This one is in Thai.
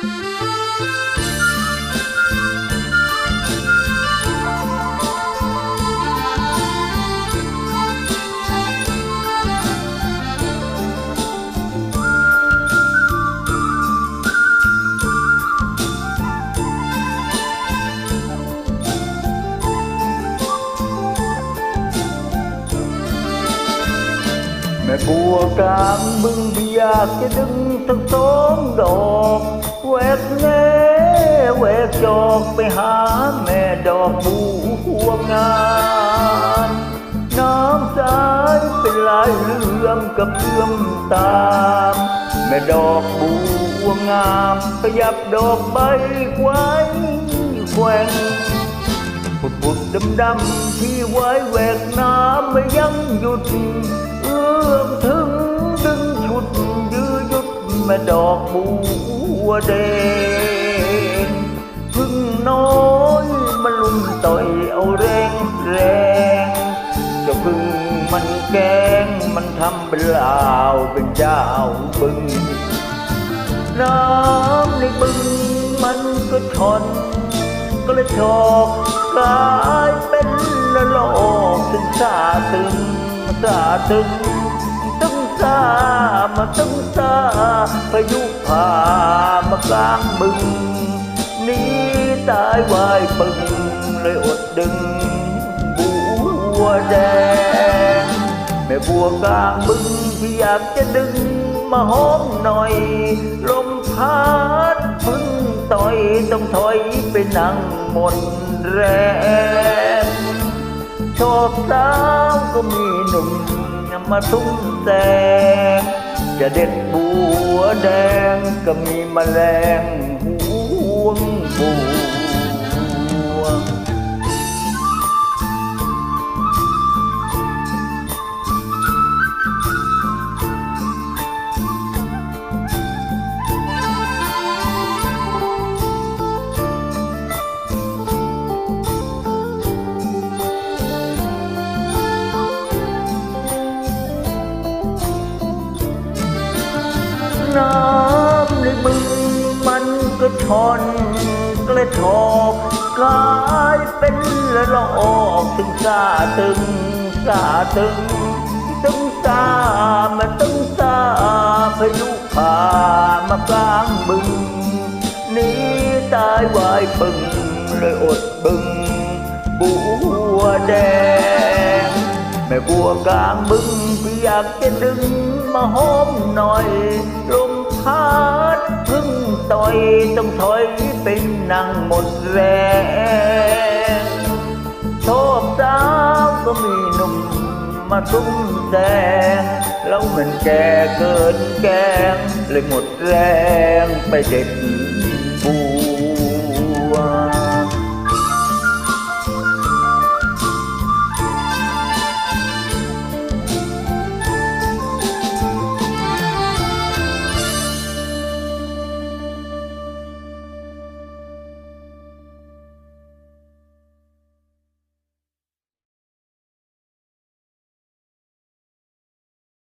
แบัวกลางบึงที่อยากจะดึงทั้งสองดอกแหวกแน่แหวกจอกไปหาแม่ดอกบัวงามน้ำสายเป็นลายเลื่อมกับเลื่อมตามแม่ดอกบัวงามขยับดอกใบไว้แกว่งปุดปุดดำดำที่ไว้แหวกน้ำไม่ยังหยุดเอื้อ ม่ดอกบัวแดงพึ่งน้อยมันลุมต่อยเอาแรงแรงจะพึ่งมันแกงมันทำเป็นลาวเป็นเจ้าบึง น้ำในบึงมันก็ชนก็เลยชอกกลายเป็นละลอกถึงซาตึงซาตึง ตึงซามาตึงซาพายุพามากลางบึงนี่ตายวายปึงเลยอดดึงบัวแดงแม่บัวกลางบึงที่อยากจะดึงมาหอมหน่อย ลมพัดพึ่งต่อยต้องถอยไปนั่งหมดแรงชอบสา มาตุ้มแสงจะเด็ดบัวแดงก็มีแมลงห่วงบู ก็ชอนกระทอกกลายเป็นละลอกถึงซาตึงซาตึงตึงซามาตึงซาพายุผ่ามากลางบึงนี่ตายวายปึงเลยอดบึงบัวแดงแม่บัวกลางบึงที่อยากจะดึงมาหอมหน่อยลมพัดพึ่ง ต่อยต้องถอยเป็นนั่งหมดแรงชอบสาวก็มีหนุ่มมาทุ่มแดงแล้วมันแก่เกินแกงเลยหมดแรงไปเด็ด